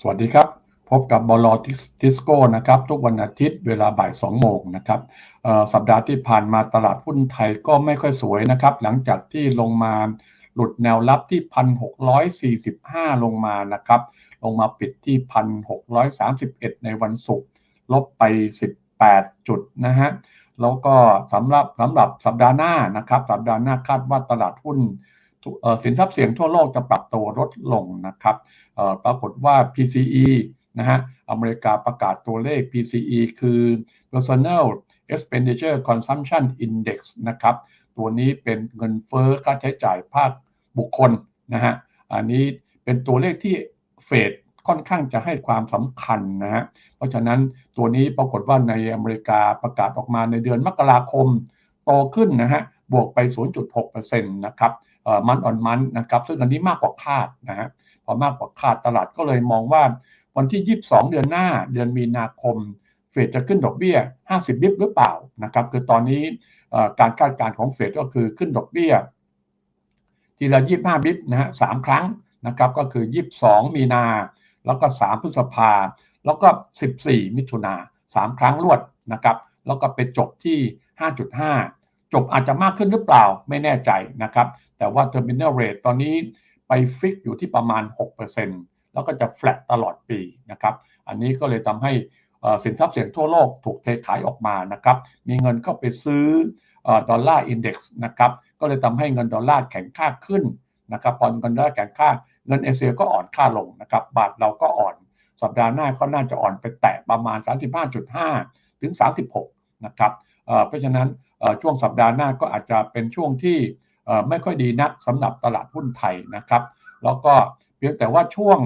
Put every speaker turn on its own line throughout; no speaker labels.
สวัสดีครับ พบกับบอลทิสโก้นะครับ ทุกวันอาทิตย์เวลาบ่าย2โมงนะครับสัปดาห์ที่ผ่านมาตลาดหุ้นไทยก็ไม่ค่อยสวยนะครับ หลังจากที่ลงมาหลุดแนวรับที่ 1,645 ลงมานะครับ ลงมาปิดที่ 1,631 ในวันศุกร์ลบไป 18 จุดนะฮะแล้วก็สำหรับสำหรับสัปดาห์หน้านะครับ สัปดาห์หน้าคาดว่าตลาดหุ้นสินทรัพย์เสี่ยงทั่วโลกจะปรับ ตัวลดลงนะครับปรากฏว่า PCE นะฮะอเมริกาประกาศตัวเลข PCE คือ Personal Expenditure Consumption Index นะครับ ตัวนี้เป็นเงินเฟ้อค่าใช้จ่ายภาคบุคคลนะฮะ อันนี้เป็นตัวเลขที่เฟดค่อนข้างจะให้ความสำคัญนะฮะ เพราะฉะนั้นตัวนี้ปรากฏว่าในอเมริกาประกาศออกมาในเดือนมกราคม โตขึ้นนะฮะ บวกไป 0.6%นะครับ มันออนมันนะครับซึ่งอันนี้มากกว่าคาดนะฮะพอมากกว่าคาดตลาดก็เลยมองว่าวันที่ 22 เดือนหน้าเดือนมีนาคม เฟดจะขึ้นดอกเบี้ย 50 บิปหรือเปล่านะครับคือตอนนี้การคาดการณ์ของเฟดก็คือขึ้นดอกเบี้ย ทีละ 25 บิปนะฮะสามครั้งนะครับก็คือ 22 มีนา แล้วก็ 3 พฤษภา แล้วก็ 14 มิถุนาสามครั้งรวดนะครับแล้วก็ไปจบที่ 5.5 จบอาจจะมากขึ้นหรือเปล่าไม่แน่ใจนะครับ แต่ว่า terminal rate ตอนนี้ไปฟิกอยู่ที่ประมาณ 6%แล้วก็จะ flat ตลอดปีนะครับ อันนี้ก็เลยทำให้สินทรัพย์เสี่ยงทั่วโลกถูกเทขายออกมานะครับ มีเงินเข้าไปซื้อดอลลาร์อินเด็กซ์นะครับ ก็เลยทำให้เงินดอลลาร์แข็งค่าขึ้นนะครับพอเงินดอลลาร์แข็งค่า เงินเอเชียก็อ่อนค่าลงนะครับ บาทเราก็อ่อน สัปดาห์หน้าก็น่าจะอ่อนไปแตะประมาณ 35.5 ถึง 36 นะครับเพราะฉะนั้นช่วงสัปดาห์หน้าก็อาจจะเป็นช่วงที่ ไม่ค่อยดีนักสำหรับตลาดหุ้นไทยนะครับ แล้วก็เพียงแต่ว่าช่วง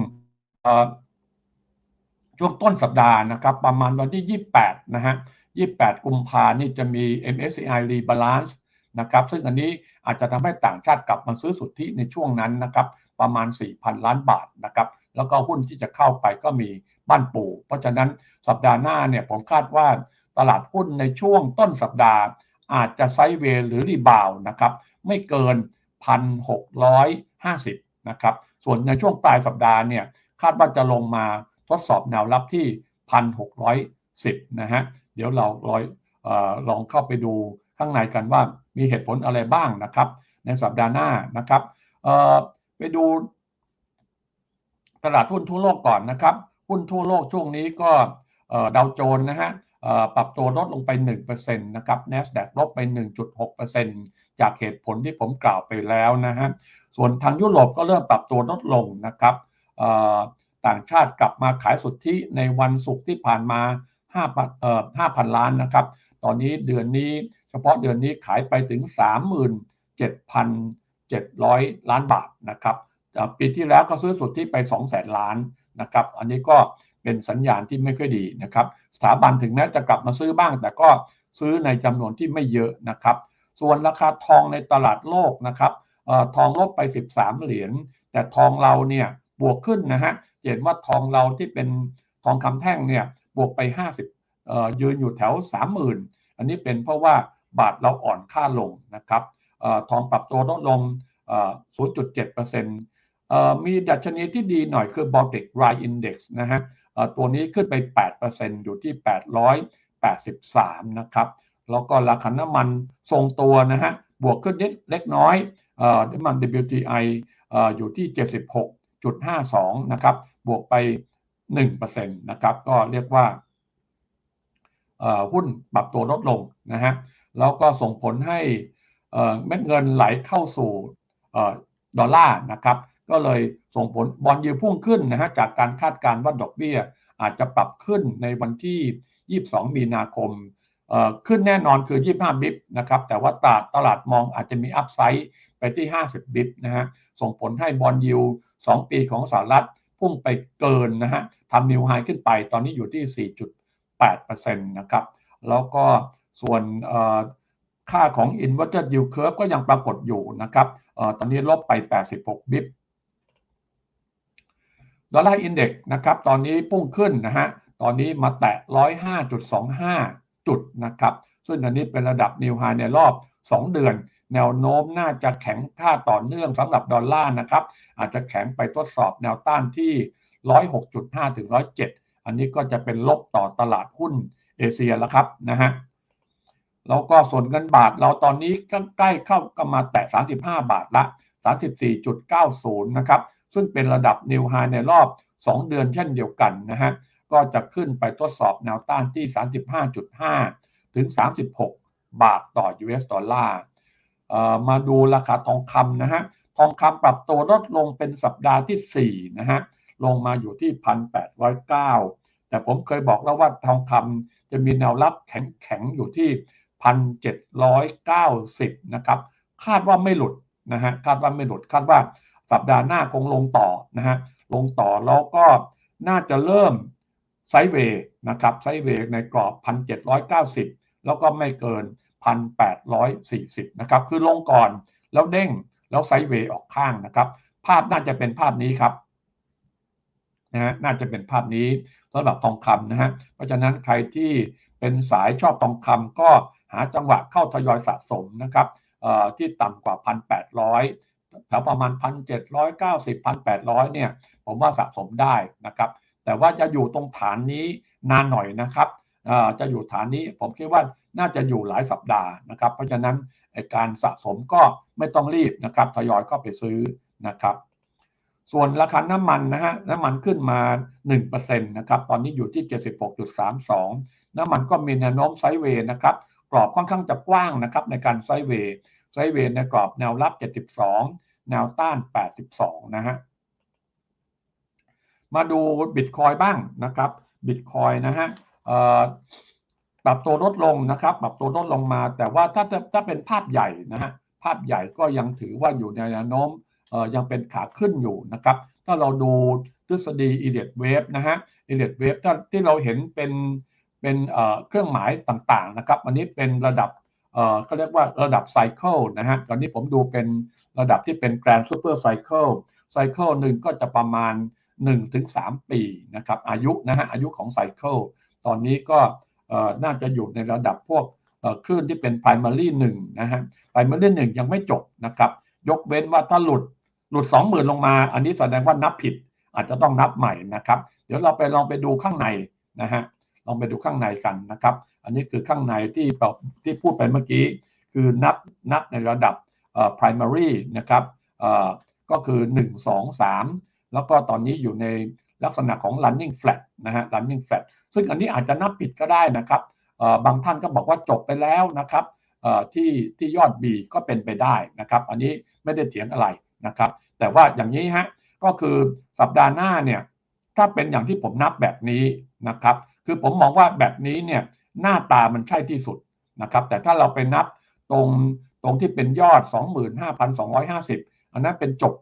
ช่วงต้นสัปดาห์นะครับประมาณวันที่ 28 นะฮะ 28 กุมภานี่จะมี MSCI Rebalance นะครับซึ่งอันนี้อาจจะทำให้ต่างชาติกลับมาซื้อสุทธิในช่วงนั้นนะครับประมาณ 4,000 ล้านบาทนะครับแล้วก็หุ้นที่จะเข้าไปก็มีบ้านปู่เพราะฉะนั้นสัปดาห์หน้าเนี่ยผมคาดว่าตลาดหุ้นในช่วงต้นสัปดาห์ อาจจะไซด์เวย์หรือรีบาวนะครับไม่เกิน 1,650 นะครับส่วนในช่วงปลายสัปดาห์เนี่ยคาดว่าจะลงมาทดสอบแนวรับที่ 1,610 นะฮะเดี๋ยวเราลอยลองเข้าไปดูข้างในกันว่ามีเหตุผลอะไรบ้างนะครับ ในสัปดาห์หน้านะครับไปดูตลาดหุ้นทั่วโลกก่อนนะครับ หุ้นทั่วโลกช่วงนี้ก็ดาวโจนนะฮะ ปรับตัวลดลงไป 1%นะครับ NASDAQ ลบไป 1.6%จากเหตุผลที่ผมกล่าวไปแล้วนะฮะ ส่วนทางยุโรปก็เริ่มปรับตัวลดลงนะครับต่างชาติกลับมาขายสุทธิในวันศุกร์ที่ผ่านมา5เอ่อ5,000 ล้านนะครับ ตอนนี้เดือนนี้เฉพาะเดือนนี้ขายไปถึง 37,700 ล้านบาทนะครับ ปีที่แล้วก็ซื้อสุทธิไป 200,000 ล้านนะครับ อันนี้ก็ เป็นสัญญาณที่ไม่ค่อยดีนะครับ สถาบันถึงแม้จะกลับมาซื้อบ้าง แต่ก็ซื้อในจำนวนที่ไม่เยอะนะครับ ส่วนราคาทองในตลาดโลกนะครับทองลบไป 13 เหรียญแต่ทองเราเนี่ยบวกขึ้นนะฮะเห็นว่าทองเราที่เป็นทองคำแท่งเนี่ยบวกไป 50เอ่อยืนอยู่แถว 30,000 อันนี้เป็นเพราะว่าบาทเราอ่อนค่าลงนะครับออทองปรับตัวลดลงเอ่อ0.7%มีดัชนีที่ดีหน่อยคือ Baltic Dry Index นะฮะ ตัวนี้ขึ้นไป 8%อยู่ที่ 883 นะครับ แล้วก็ราคาน้ำมันทรงตัวนะฮะ บวกขึ้นนิดเล็กน้อยน้ำมัน WTI อยู่ที่ 76.52 นะครับ บวกไป 1%นะครับ ก็เรียกว่าหุ้นปรับตัวลดลงนะฮะ แล้วก็ส่งผลให้เม็ดเงินไหลเข้าสู่ดอลลาร์นะครับ ก็เลยส่งผลบอลยูพุ่งขึ้นนะฮะจากการคาดการณ์ว่าดอกเบี้ย อาจจะปรับขึ้นในวันที่ 22 มีนาคมขึ้นแน่นอนคือ 25 บิปนะครับ แต่ว่าตลาดตลาดมองอาจจะมีอัพไซด์ไปที่ 50 บิปนะฮะ ส่งผลให้บอลยู2 ปีของสหรัฐพุ่งไปเกินนะฮะทำนิวไฮขึ้นไป ตอนนี้อยู่ที่ 4.8%นะครับ แล้วก็ส่วนค่าของ inverted yield curve ก็ยังปรากฏอยู่นะครับตอนนี้ลบไป 86 บิป ดอลลาร์อินเด็กนะครับตอนนี้พุ่งขึ้นนะฮะตอนนี้มาแตะ 105.25 จุดนะครับซึ่งอันนี้เป็นระดับนิวไฮในรอบ 2 เดือน แนวโน้มน่าจะแข็งค่าต่อเนื่องสำหรับดอลลาร์นะครับอาจจะแข็งไปทดสอบแนวต้านที่ 106.5 ถึง 107 อันนี้ก็จะเป็นลบต่อตลาดหุ้นเอเชียแล้วครับนะฮะแล้วก็ส่วนเงินบาทเราตอนนี้ใกล้เข้าก็มาแตะ 35 บาทละ 34.90 นะครับ ซึ่งเป็นระดับนิวไฮในรอบ 2 เดือนเช่นเดียวกันนะฮะก็จะขึ้นไปทดสอบแนวต้านที่ 35.5 ถึง 36 บาทต่อ US ดอลลาร์มาดูราคาทองคำนะฮะทองคำปรับตัวลดลงเป็นสัปดาห์ที่ 4 นะฮะลงมาอยู่ที่ 1,809 แต่ผมเคยบอกแล้วว่าทองคำจะมีแนวรับแข็งๆ อยู่ที่ 1,790 นะครับ คาดว่าไม่หลุดนะฮะคาดว่าไม่หลุดคาดว่า สัปดาห์หน้าคงลงต่อนะฮะลงต่อแล้วก็น่าจะเริ่มไซเวย์นะครับไซเวย์ในกรอบ 1,790 แล้วก็ไม่เกิน 1,840 นะครับ คือลงก่อนแล้วเด้งแล้วไซเวย์ออกข้างนะครับ ภาพน่าจะเป็นภาพนี้ครับนะฮะน่าจะเป็นภาพนี้สำหรับทองคำนะฮะเพราะฉะนั้นใครที่เป็นสายชอบทองคำก็หาจังหวะเข้าทยอยสะสมนะครับที่ต่ำกว่า 1,800 แถวประมาณ1,790 1,800เก้าสิบพันแปดร้อยเนี่ย ผมว่าสะสมได้นะครับ แต่ว่าจะอยู่ตรงฐานนี้นานหน่อยนะครับจะอยู่ฐานนี้ผมคิดว่าน่าจะอยู่หลายสัปดาห์นะครับ เพราะฉะนั้นการสะสมก็ไม่ต้องรีบนะครับทยอยเข้าไปซื้อนะครับ ส่วนราคาน้ำมันนะฮะน้ำมันขึ้นมา 1%นะครับ ตอนนี้อยู่ที่ 76.32 น้ำมันก็มีแนวโน้มไซด์เวย์นะครับ กรอบค่อนข้างจะกว้างนะครับในการไซด์เวย์ ไซเวย์ในกรอบแนวรับ 72 แนวต้าน 82 นะฮะ มาดูบิตคอยบ้างนะครับบิตคอยนะฮะปรับตัวลดลงนะครับปรับตัวลดลงมา แต่ว่าถ้าถ้าเป็นภาพใหญ่นะฮะภาพใหญ่ก็ยังถือว่าอยู่ในแนวโน้มยังเป็นขาขึ้นอยู่นะครับ ถ้าเราดูทฤษฎีอีเลียดเวฟนะฮะอีเลียดเวฟที่เราเห็นเป็นเป็นเครื่องหมายต่างๆนะครับ อันนี้เป็นระดับ เขาเรียกว่าระดับไซเคิลนะฮะตอนนี้ผมดูเป็นระดับที่เป็นแกรนด์ซูเปอร์ไซเคิลไซเคิลหนึ่งก็จะประมาณ 1-3 ปีนะครับอายุนะฮะอายุของไซเคิลตอนนี้ก็น่าจะอยู่ในระดับพวกคลื่นที่เป็น primary 1นะฮะ primary 1 ยังไม่จบนะครับ ยกเว้นว่าถ้าหลุดหลุด 20,000 ลงมา อันนี้แสดงว่านับผิดอาจจะต้องนับใหม่นะครับ เดี๋ยวเราไปลองไปดูข้างในนะฮะ ลองไปดูข้างในกันนะครับ อันนี้คือข้างในที่ที่พูดไปเมื่อกี้ คือนับนับในระดับ primary นะครับก็คือ 1 2 3 แล้วก็ตอนนี้อยู่ในลักษณะของ running flat นะฮะ running flat ซึ่งอันนี้อาจจะนับผิดก็ได้นะครับบางท่านก็บอกว่าจบไปแล้วนะครับที่ที่ยอด B ก็เป็นไปได้นะครับ อันนี้ไม่ได้เถียงอะไรนะครับ แต่ว่าอย่างนี้ฮะก็คือสัปดาห์หน้าเนี่ยถ้าเป็นอย่างที่ผมนับแบบนี้นะครับ คือผมมองว่าแบบนี้เนี่ยหน้าตามันใช่ที่สุดนะครับแต่ถ้าเราไปนับตรงตรงที่เป็นยอด 25,250 อันนั้นเป็นจบ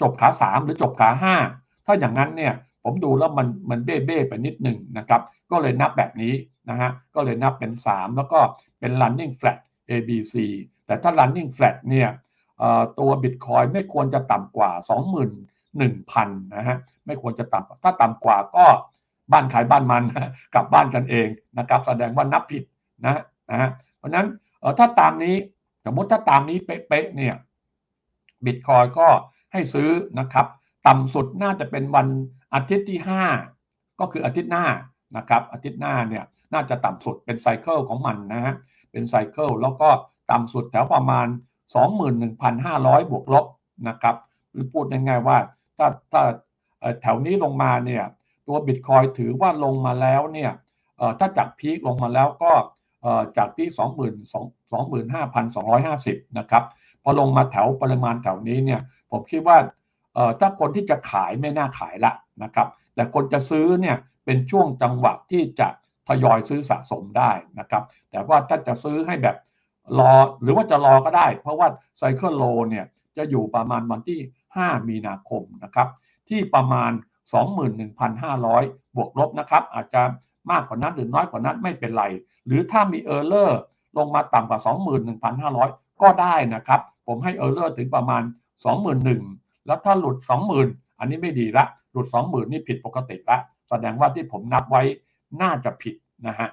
จบขา 3 หรือจบขา 5 ถ้าอย่างนั้นเนี่ยผมดูแล้วมันมันเบ้เบ้ไปนิดหนึ่งนะครับ ก็เลยนับแบบนี้นะฮะก็เลยนับเป็น 3 แล้วก็เป็น running flat A B C แต่ถ้า running flat เนี่ยตัว Bitcoin ไม่ควรจะต่ำกว่า 21,000 นะฮะไม่ควรจะต่ำถ้าต่ำกว่าก็ บ้านขายบ้านมันกลับบ้านกันเองนะครับ แสดงว่านับผิดนะนะฮะเพราะนั้นถ้าตามนี้สมมติถ้าตามนี้เป๊ะๆเนี่ย Bitcoin ก็ให้ซื้อนะครับ ต่ำสุดน่าจะเป็นวันอาทิตย์ที่ 5 ก็คืออาทิตย์หน้านะครับอาทิตย์หน้าเนี่ยน่าจะต่ำสุดเป็นไซเคิลของมันนะฮะเป็นไซเคิลแล้วก็ต่ำสุดแถวประมาณ 21,500 บวกลบนะครับหรือพูดง่ายๆว่าถ้าถ้าแถวนี้ลงมาเนี่ย ตัวบิตคอยถือว่าลงมาแล้วเนี่ยถ้าจากพีคลงมาแล้วก็จากที่25,250 นะครับ พอลงมาแถวปริมาณแถวนี้เนี่ยผมคิดว่าถ้าคนที่จะขายไม่น่าขายละนะครับ แต่คนจะซื้อเนี่ยเป็นช่วงจังหวะที่จะทยอยซื้อสะสมได้นะครับ แต่ว่าถ้าจะซื้อให้แบบรอหรือว่าจะรอก็ได้ เพราะว่าไซเคิลโลเนี่ยจะอยู่ประมาณวันที่ 5 มีนาคมนะครับ ที่ประมาณ 21,500 บวกลบนะครับ อาจจะมากกว่านั้นหรือน้อยกว่านั้นไม่เป็นไร หรือถ้ามีเออร์เลอร์ลงมาต่ำกว่า 21,500 ก็ได้นะครับ ผมให้เออร์เลอร์ถึงประมาณ 21,000 แล้วถ้าหลุด 20,000 อันนี้ไม่ดีละ หลุด 20,000 นี่ผิดปกติละ แสดงว่าที่ผมนับไว้น่าจะผิดนะฮะ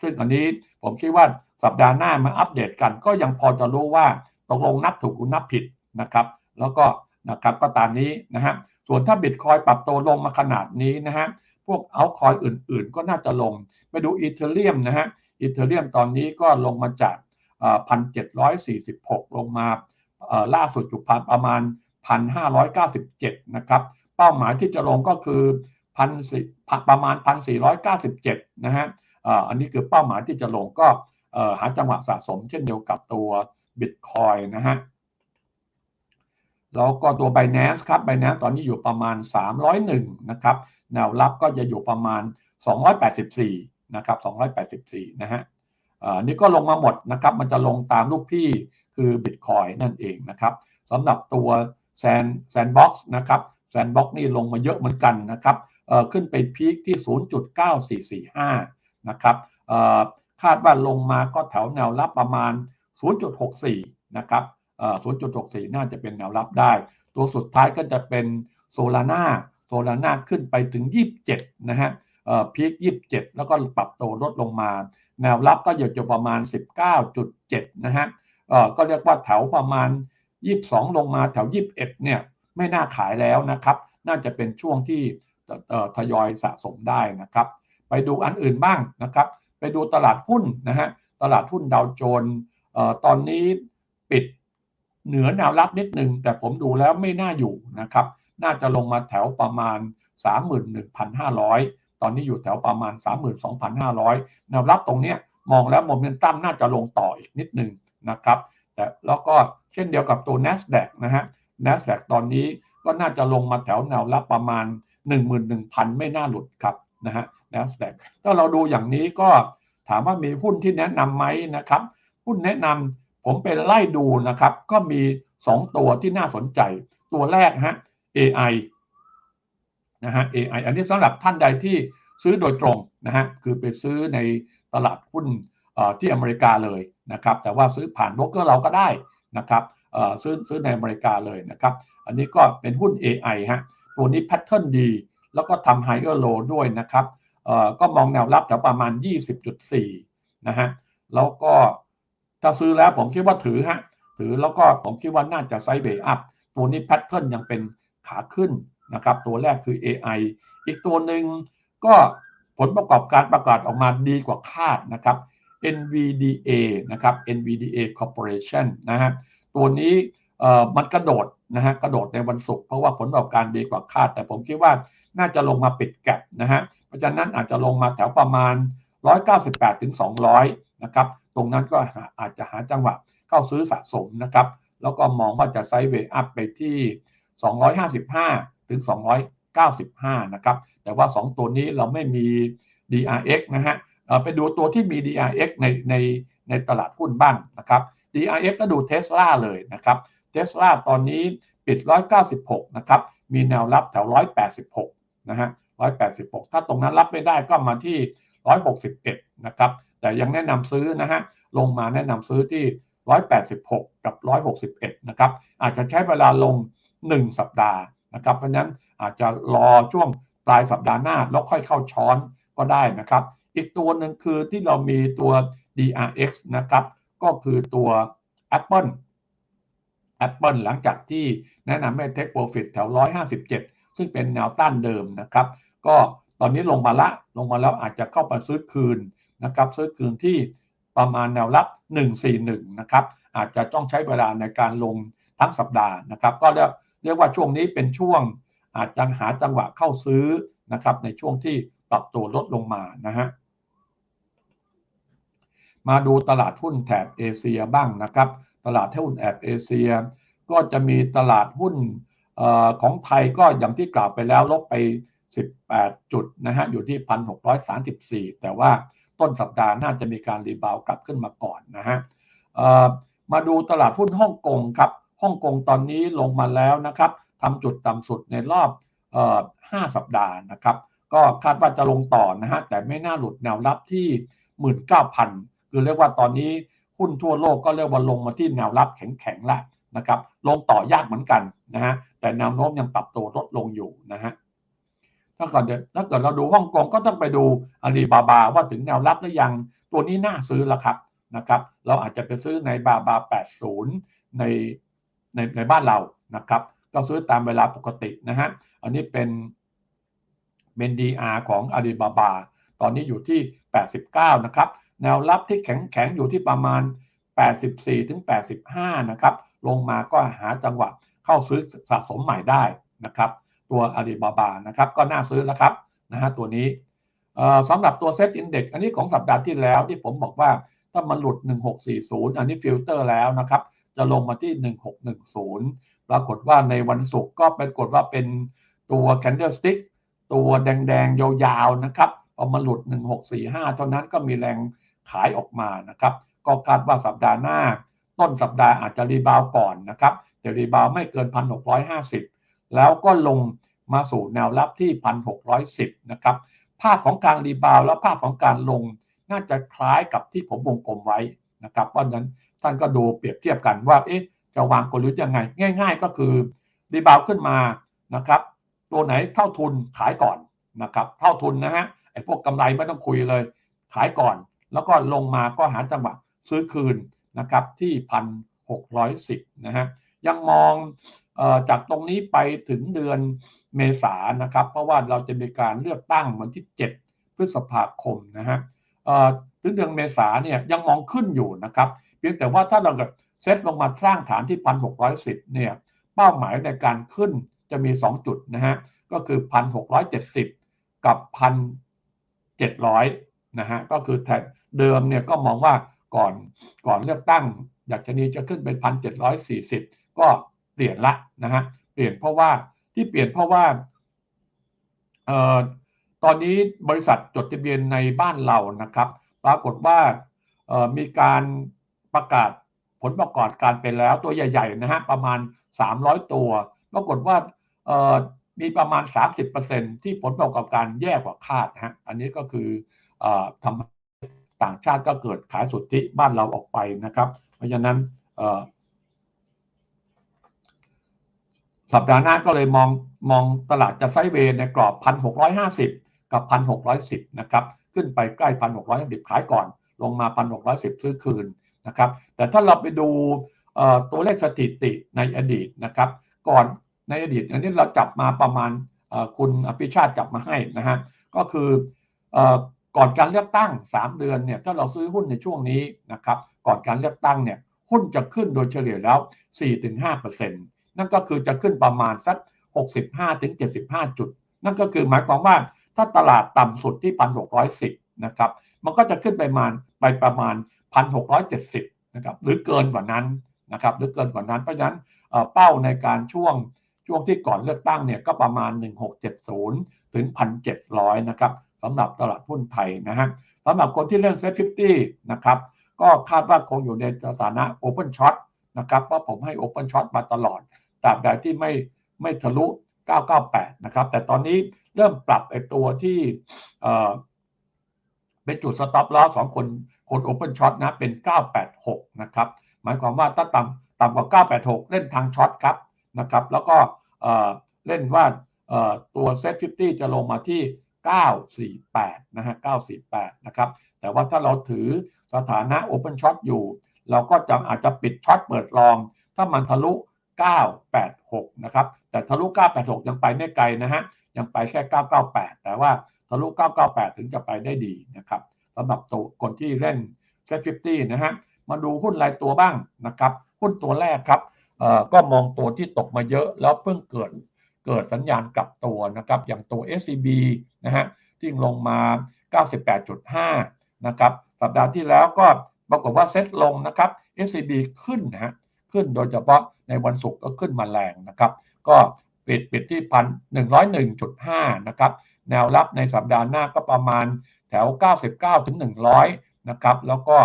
ซึ่งอันนี้ผมคิดว่าสัปดาห์หน้ามาอัปเดตกัน ก็ยังพอจะรู้ว่าตกลงนับถูกหรือนับผิดนะครับ แล้วก็นะครับก็ตามนี้นะฮะ ส่วนถ้าบิตคอยปรับตัวลงมาขนาดนี้นะฮะ พวกเอาคอยอื่นๆ ก็น่าจะลง ไปดูอีเทเรียมนะฮะ อีเทเรียมตอนนี้ก็ลงมาจากพันเจ็ดร้อยสี่สิบหกลงมาล่าสุดอยู่พันประมาณพันห้าร้อยเก้าสิบเจ็ดนะครับ เป้าหมายที่จะลงก็คือพันสี่ประมาณพันสี่ร้อยเก้าสิบเจ็ดนะฮะอันนี้คือเป้าหมายที่จะลงก็หาจังหวะสะสมเช่นเดียวกับตัวบิตคอยนะฮะ แล้วก็ตัว Binance ครับ Binance ตอนนี้อยู่ประมาณ 301 นะครับ แนวรับก็จะอยู่ประมาณ 284 นะครับ 284 นะฮะอันนี้ก็ลงมาหมดนะครับ มันจะลงตามลูกพี่คือ Bitcoin นั่นเองนะครับสำหรับตัว Sand Sandbox นะครับ Sandbox นี่ลงมาเยอะเหมือนกันนะครับขึ้นไปพีคที่ 0.9445 นะครับคาดว่าลงมาก็แถวแนวรับประมาณ 0.64 นะครับ 0.64 น่าจะเป็นแนวรับได้ ตัวสุดท้ายก็จะเป็นโซลาร่าโซลาร่าขึ้นไปถึง 27 นะฮะพีค27 แล้วก็ปรับตัวลดลงมา แนวรับก็อยู่ประมาณ 19.7 นะฮะก็เรียกว่าแถวประมาณ 22 ลงมาแถว 21 เนี่ยไม่น่าขายแล้วนะครับ น่าจะเป็นช่วงที่ทยอยสะสมได้นะครับ ไปดูอันอื่นบ้างนะครับ ไปดูตลาดหุ้นนะฮะ ตลาดหุ้นดาวโจนส์ตอนนี้ปิด เหนือแนวรับนิดนึง แต่ผมดูแล้วไม่น่าอยู่นะครับ น่าจะลงมาแถวประมาณ 31,500 ตอนนี้อยู่แถวประมาณ 32,500 แนวรับตรงนี้มองแล้วโมเมนตัมน่าจะลงต่ออีกนิดนึงนะครับ แต่แล้วก็เช่นเดียวกับตัว NASDAQ นะฮะ NASDAQ ตอนนี้ก็น่าจะลงมาแถวแนวรับประมาณ 11,000 ไม่น่าหลุดครับนะฮะ NASDAQ ถ้าเราดูอย่างนี้ก็ถามว่ามีหุ้นที่แนะนำไหมนะครับ หุ้นแนะนำ ผมไปไล่ดูนะครับ ก็มี 2 ตัวที่น่าสนใจ ตัวแรกฮะ AI นะฮะ AI อันนี้สำหรับท่านใดที่ซื้อโดยตรงนะฮะคือไปซื้อในตลาดหุ้นที่อเมริกาเลยนะครับ แต่ว่าซื้อผ่านโบรกเกอร์เราก็ได้นะครับซื้อซื้อในอเมริกาเลยนะครับ อันนี้ก็เป็นหุ้น AI ฮะตัวนี้แพทเทิร์นดี แล้วก็ทำไฮเออร์โลด้วยนะครับก็มองแนวรับแถวประมาณ 20.4นะฮะแล้วก็ ถ้าซื้อแล้วผมคิดว่าถือฮะถือแล้วก็ผมคิดว่าน่าจะไซเบย์อัพตัวนี้แพทเทิร์นยังเป็นขาขึ้นนะครับตัวแรกคือ AI อีกตัวหนึ่งก็ผลประกอบการประกาศออกมาดีกว่าคาดนะครับ NVDA นะครับ NVDA Corporation นะฮะตัวนี้มันกระโดดนะฮะกระโดดในวันศุกร์เพราะว่าผลประกอบการดีกว่าคาด แต่ผมคิดว่าน่าจะลงมาปิดแกลบนะฮะเพราะฉะนั้นอาจจะลงมาแถวประมาณ 198ถึง200 นะครับ ตรงนั้นก็อาจจะหาจังหวะเข้าซื้อสะสมนะครับ แล้วก็มองว่าจะไซด์เวย์อัพไปที่ 255 ถึง 295 นะครับ แต่ว่า 2 ตัวนี้เราไม่มี DRX นะฮะไปดูตัวที่มี DRX ในในในตลาดหุ้นบ้างนะครับ DRX ก็ดูเทสลาเลยนะครับเทสลาตอนนี้ปิด 196 นะครับ มีแนวรับแถว 186 นะฮะ 186 ถ้าตรงนั้นรับไม่ได้ก็มาที่ 161 นะครับ แต่ยังแนะนำซื้อนะฮะลงมาแนะนำซื้อที่ 186 กับ 161 นะครับ อาจจะใช้เวลาลง 1 สัปดาห์นะครับ เพราะนั้นอาจจะรอช่วงปลายสัปดาห์หน้า แล้วค่อยเข้าช้อนก็ได้นะครับ อีกตัวหนึ่งคือที่เรามีตัว DRX นะครับ ก็คือตัว Apple Apple หลังจากที่แนะนำให้ Take Profit แถว 157 ซึ่งเป็นแนวต้านเดิมนะครับ ก็ตอนนี้ลงมาละ ลงมาแล้วอาจจะเข้าไปซื้อคืน นะครับซื้อคืนที่ประมาณแนวรับ 141 นะครับ อาจจะต้องใช้เวลาในการลงทั้งสัปดาห์นะครับ ก็เรียกเรียกว่าช่วงนี้เป็นช่วง อาจจะหาจังหวะเข้าซื้อนะครับในช่วงที่ปรับตัวลดลงมานะฮะมาดูตลาดหุ้นแถบเอเชียบ้างนะครับ ตลาดหุ้นแอบเอเชีย ก็จะมีตลาดหุ้นออของไทยก็อย่างที่กล่าวไปแล้วลบไป 18 จุดนะฮะอยู่ที่ 1,634 แต่ว่า ต้นสัปดาห์น่าจะมีการรีบาวกลับขึ้นมาก่อนนะฮะมาดูตลาดหุ้นฮ่องกงครับฮ่องกงตอนนี้ลงมาแล้วนะครับทำจุดต่ำสุดในรอบออ5สัปดาห์นะครับ ก็คาดว่าจะลงต่อนะฮะแต่ไม่น่าหลุดแนวรับที่ 19,000 คือเรียกว่าตอนนี้หุ้นทั่วโลกก็เรียกว่าลงมาที่แนวรับแข็งๆแล้วนะครับ ลงต่อยากเหมือนกันนะฮะแต่แนวโน้มยังปรับตัวลดลงอยู่นะฮะ ถ้าเกิดถ้าเกิดเราดูฮ่องกงก็ต้องไปดูอาลีบาบาว่าถึงแนวรับหรือยัง ตัวนี้น่าซื้อล้วครับนะครับ เราอาจจะไปซื้อในบาบา 80 ในในในบ้านเรานะครับ ก็ซื้อตามเวลาปกตินะฮะ อันนี้เป็นเป็น DR ของอาลีบาบา ตอนนี้อยู่ที่ 89 นะครับ แนวรับที่แข็งแข็งอยู่ที่ประมาณ 84 ถึง 85 นะครับ ลงมาก็หาจังหวะเข้าซื้อสะสมใหม่ได้นะครับ ตัวอาลีบาบานะครับก็น่าซื้อแล้วครับนะฮะตัวนี้สำหรับตัวเซ็ตอินเด็กอันนี้ของสัปดาห์ที่แล้วที่ผมบอกว่าถ้ามันหลุด 1640 อันนี้ฟิลเตอร์แล้วนะครับ จะลงมาที่ 1610 ปรากฏว่าในวันศุกร์ก็ปรากฏว่าเป็นตัว candlestick ตัวแดงๆ ยาวๆ นะครับเอามาหลุด 1645 เท่านั้นก็มีแรงขายออกมานะครับ ก็คาดว่าสัปดาห์หน้า ต้นสัปดาห์อาจจะรีบาวก่อนนะครับ แต่รีบาวไม่เกิน 1,650 แล้วก็ลงมาสู่แนวรับที่ 1,610 นะครับ ภาพของการรีบาวและภาพของการลงน่าจะคล้ายกับที่ผมวงกลมไว้นะครับเพราะนั้นท่านก็ดูเปรียบเทียบกันว่าเอ๊ะจะวางกลยุทธ์ยังไง ง่าย ๆ ก็คือรีบาวขึ้นมานะครับ ตัวไหนเท่าทุนขายก่อนนะครับเท่าทุนนะฮะไอ้พวกกำไรไม่ต้องคุยเลย ขายก่อน แล้วก็ลงมาก็หาจังหวะซื้อคืนนะครับที่พันหกร้อยสิบนะฮะยังมอง จากตรงนี้ไปถึงเดือนเมษานะครับ เพราะว่าเราจะมีการเลือกตั้งวันที่ 7 พฤษภาคมนะฮะถึงเดือนเมษาเนี่ยยังมองขึ้นอยู่นะครับ เพียงแต่ว่าถ้าเราเซตลงมาสร้างฐานที่ 1,610 เนี่ยเป้าหมายในการขึ้นจะมี 2 จุดนะฮะก็คือ 1,670 กับ 1,700 นะฮะก็คือแทนเดิมเนี่ยก็มองว่าก่อนก่อนเลือกตั้ง อยากจะนี้จะขึ้นเป็น 1,740 ก็ เปลี่ยนละนะฮะเปลี่ยนเพราะว่าที่เปลี่ยนเพราะว่าเอ่อตอนนี้บริษัทจดทะเบียนในบ้านเรานะครับ ปรากฏว่ามีการประกาศผลประกอบการไปแล้วตัวใหญ่ๆนะฮะประมาณ 300 ตัว ปรากฏว่ามีประมาณ 30%ที่ผลประกอบการแย่กว่าคาดฮะอันนี้ก็คืออทำต่างชาติก็เกิดขายสุทธิบ้านเราออกไปนะครับ เพราะฉะนั้น สัปดาห์หน้าก็เลยมองมองตลาดจะไซเวย์ในกรอบ 1,650 กับ 1,610 นะครับ ขึ้นไปใกล้ 1,610 ขายก่อน ลงมา 1,610 ซื้อคืนนะครับ แต่ถ้าเราไปดูตัวเลขสถิติในอดีตนะครับ ก่อนในอดีตอันนี้เราจับมาประมาณคุณอภิชาติจับมาให้นะฮะ ก็คือก่อนการเลือกตั้ง 3 เดือนเนี่ยถ้าเราซื้อหุ้นในช่วงนี้นะครับ ก่อนการเลือกตั้งเนี่ยหุ้นจะขึ้นโดยเฉลี่ยแล้ว 4-5% นั่นก็คือจะขึ้นประมาณสัก 65ถึง75 จุด นั่นก็คือหมายความว่าถ้าตลาดต่ำสุดที่ 1,610 นะครับ มันก็จะขึ้นไปประมาณไปประมาณ 1,670 นะครับ หรือเกินกว่านั้นนะครับ หรือเกินกว่านั้น เพราะฉะนั้นเป้าในการช่วงช่วงที่ก่อนเลือกตั้งเนี่ยก็ประมาณ 1670 ถึง 1,700 นะครับสำหรับตลาดหุ้นไทยนะฮะสำหรับคนที่เล่นเซ็ตฟิฟตี้นะครับ ก็คาดว่าคงอยู่ในสถานะโอเพนช็อตนะครับ เพราะผมให้โอเพนช็อตมาตลอด ตราบใดที่ไม่ไม่ทะลุ 998 นะครับ แต่ตอนนี้เริ่มปรับไอ้ตัวที่เอ่อเป็นจุดสต็อปลอสองคนคนโอเพนช็อตนะเป็น 986 นะครับ หมายความว่าถ้าต่ำต่ำกว่า 986 เล่นทางช็อตครับนะครับ แล้วก็เล่นว่าตัวเซ็ตฟิฟตี้จะลงมาที่ 948 นะฮะ 948 นะครับ แต่ว่าถ้าเราถือสถานะโอเพนช็อตอยู่ เราก็จะอาจจะปิดช็อตเปิดลอง ถ้ามันทะลุ 986 นะครับ แต่ทะลุ 986 ยังไปไม่ไกลนะฮะ ยังไปแค่ 998 แต่ว่าทะลุ 998 ถึงจะไปได้ดีนะครับสำหรับตัวคนที่เล่นเซ็ตฟินะฮะ มาดูหุ้นรายตัวบ้างนะครับ หุ้นตัวแรกครับเอ่อก็มองตัวที่ตกมาเยอะแล้วเพิ่งเกิดเกิดสัญญาณกลับตัวนะครับ อย่างตัว SCB นะฮะที่ลงมา 98.5 นะครับ สัปดาห์ที่แล้วก็ปรากฏว่าเซ็ตลงนะครับ SCB ขึ้นนะฮะ ขึ้น โดยเฉพาะในวันศุกร์ก็ขึ้นมาแรงนะครับ ก็ปิดปิดที่พันหนึ่งร้อยหนึ่งจุดห้านะครับ แนวรับในสัปดาห์หน้าก็ประมาณแถว 99ถึง100 นะครับ แล้วก็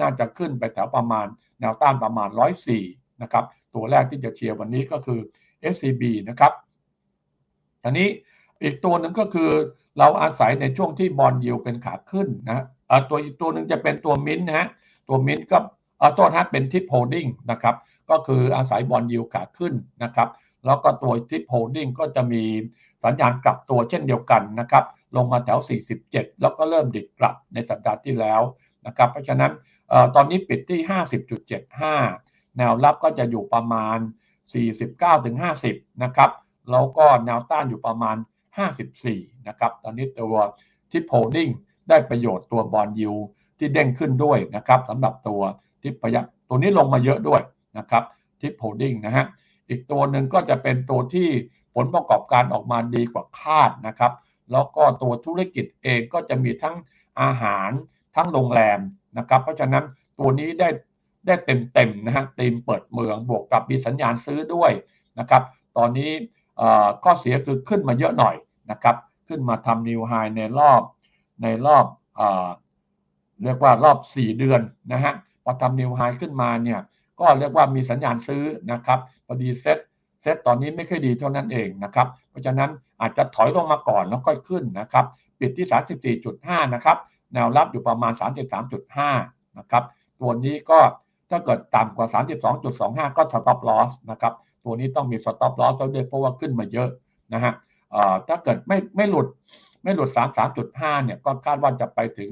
น่าจะขึ้นไปแถวประมาณแนวต้านประมาณ 104 นะครับ ตัวแรกที่จะเชียร์วันนี้ก็คือ SCB นะครับทีนี้อีกตัวหนึ่งก็คือเราอาศัยในช่วงที่บอลยิวเป็นขาขึ้นนะตัวอีกตัวหนึ่งจะเป็นตัวมินนะฮะ ตัวมินก็ตัวทัดเป็นทิปโฮดดิ้งนะครับ ก็คืออาศัยบอลยิวขาขึ้นนะครับ แล้วก็ตัวทิปโฮดดิ้งก็จะมีสัญญาณกลับตัวเช่นเดียวกันนะครับ ลงมาแถว 47 แล้วก็เริ่มดิดกลับในสัปดาห์ที่แล้วนะครับ เพราะฉะนั้นอตอนนี้ปิดที่ 50.75 แนวรับก็จะอยู่ประมาณ 49ถึง50 นะครับ แล้วก็แนวต้านอยู่ประมาณ 54 นะครับ ตอนนี้ตัวทิปโฮลดิ้งได้ประโยชน์ตัวบอลยูที่เด้งขึ้นด้วยนะครับสำหรับตัวทิปประยักตัวนี้ลงมาเยอะด้วย นะครับทิปโฮดิ้งนะฮะอีกตัวหนึ่งก็จะเป็นตัวที่ผลประกอบการออกมาดีกว่าคาดนะครับ แล้วก็ตัวธุรกิจเองก็จะมีทั้งอาหารทั้งโรงแรมนะครับ เพราะฉะนั้นตัวนี้ได้ได้เต็มๆนะฮะตีมเปิดเมืองบวกกับมีสัญญาณซื้อด้วยนะครับ ตอนนี้ข้อเสียคือขึ้นมาเยอะหน่อยนะครับ ขึ้นมาทำนิวไฮในรอบในรอบเอเรียกว่ารอบ 4 เดือนนะฮะพอทำนิวไฮขึ้นมาเนี่ย ก็เรียกว่ามีสัญญาณซื้อนะครับพอดีเซ็ตเซ็ตตอนนี้ไม่ค่อยดีเท่านั้นเองนะครับ เพราะฉะนั้นอาจจะถอยลงมาก่อนแล้วค่อยขึ้นนะครับปิดที่ 34.5 นะครับ แนวรับอยู่ประมาณ 33.5 นะครับ ตัวนี้ก็ถ้าเกิดต่ำกว่า 32.25 ก็ stop loss นะครับ ตัวนี้ต้องมี stop loss ด้วยเพราะว่าขึ้นมาเยอะนะฮะถ้าเกิดไม่ไม่หลุดไม่หลุด 33.5 เนี่ยก็คาดว่าจะไปถึง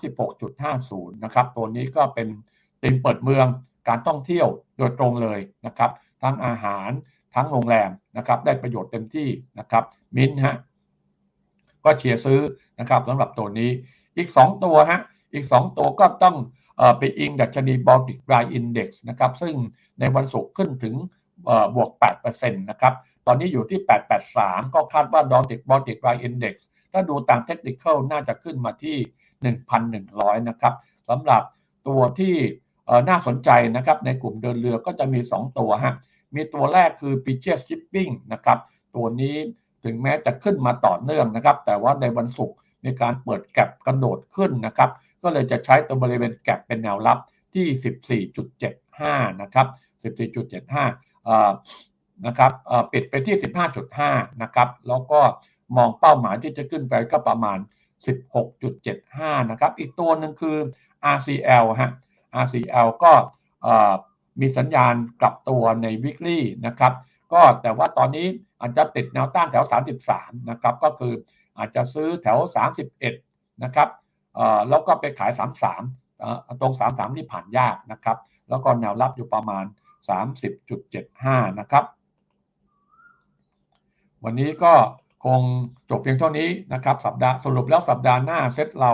36.50 นะครับ ตัวนี้ก็เป็นติมเปิดเมือง การท่องเที่ยวโดยตรงเลยนะครับ ทั้งอาหารทั้งโรงแรมนะครับ ได้ประโยชน์เต็มที่นะครับ มินฮะก็เชียร์ซื้อนะครับสำหรับตัวนี้อีก 2 ตัวฮะอีก 2 ตัวก็ต้องไปอิงดัชนีบอลติกรายอินเด็กซ์นะครับซึ่งในวันศุกร์ขึ้นถึงบวก 8%นะครับ ตอนนี้อยู่ที่ 883 ก็คาดว่าดอลติกบอลติกรายอินเด็กซ์ถ้าดูตามเทคนิคน่าจะขึ้นมาที่ 1,100 นะครับสำหรับตัวที่ น่าสนใจนะครับในกลุ่มเดินเรือก็จะมี 2 ตัวฮะมีตัวแรกคือ p i c h e s Shipping นะครับตัวนี้ถึงแม้จะขึ้นมาต่อเนื่องนะครับ แต่ว่าในวันศุกร์มีการเปิดแก็บกระโดดขึ้นนะครับ ก็เลยจะใช้ตัวบริเวณแก็บเป็นแนวรับที่ 14.75 นะครับ 14.75นะครับปิดไปที่ 15.5 นะครับ แล้วก็มองเป้าหมายที่จะขึ้นไปก็ประมาณ 16.75 นะครับ อีกตัวหนึ่งคือ RCL ฮะ RCL ก็มีสัญญาณกลับตัวใน weekly นะครับ ก็แต่ว่าตอนนี้อาจจะติดแนวต้านแถว 33 นะครับ ก็คืออาจจะซื้อแถว 31 นะครับแล้วก็ไปขาย 33 ตรง 33 นี่ผ่านยากนะครับ แล้วก็แนวรับอยู่ประมาณ 30.75 นะครับ วันนี้ก็คงจบเพียงเท่านี้นะครับ สัปดาห์สรุปแล้วสัปดาห์หน้าเซตเรา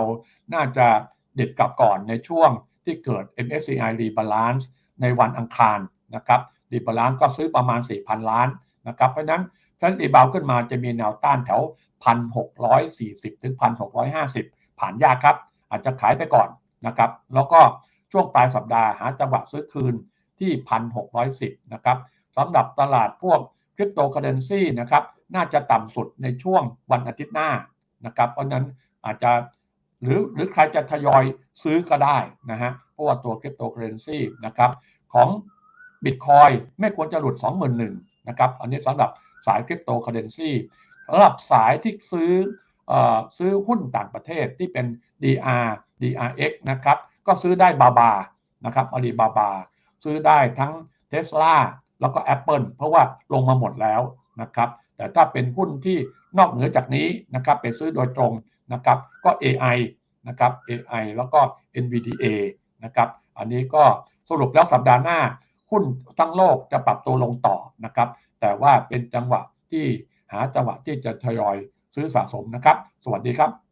น่าจะเด็ดกลับก่อนในช่วง ที่เกิด MSCI Rebalance ในวันอังคารนะครับ Rebalance ก็ซื้อประมาณ 4,000 ล้านนะครับเพราะนั้นถ้ารีบาวขึ้นมาจะมีแนวต้านแถว 1,640 ถึง 1,650 ผ่านยากครับ อาจจะขายไปก่อนนะครับแล้วก็ช่วงปลายสัปดาห์หาจังหวะซื้อคืนที่ 1,610 นะครับสำหรับตลาดพวกคริปโตเคอเรนซีนะครับน่าจะต่ำสุดในช่วงวันอาทิตย์หน้านะครับเพราะนั้นอาจจะ หรือหรือใครจะทยอยซื้อก็ได้นะฮะเพราะว่าตัวคริปโตเคอเรนซีนะครับของบิตคอยไม่ควรจะหลุด 21,000นะครับอันนี้สำหรับสายคริปโตเคอเรนซีสำหรับสายที่ซื้ออซื้อหุ้นต่างประเทศที่เป็น DR DRX นะครับก็ซื้อได้บาบานะครับอาลีบาบา ซื้อได้ทั้ง Tesla แล้วก็ Apple เพราะว่าลงมาหมดแล้วนะครับแต่ถ้าเป็นหุ้นที่นอกเหนือจากนี้นะครับไปซื้อโดยตรง นะครับก็ AI นะครับ AI แล้วก็ NVDA นะครับอันนี้ก็สรุปแล้วสัปดาห์หน้า หุ้นทั้งโลกจะปรับตัวลงต่อนะครับ แต่ว่าเป็นจังหวะที่หาจังหวะที่จะทยอยซื้อสะสมนะครับ สวัสดีครับ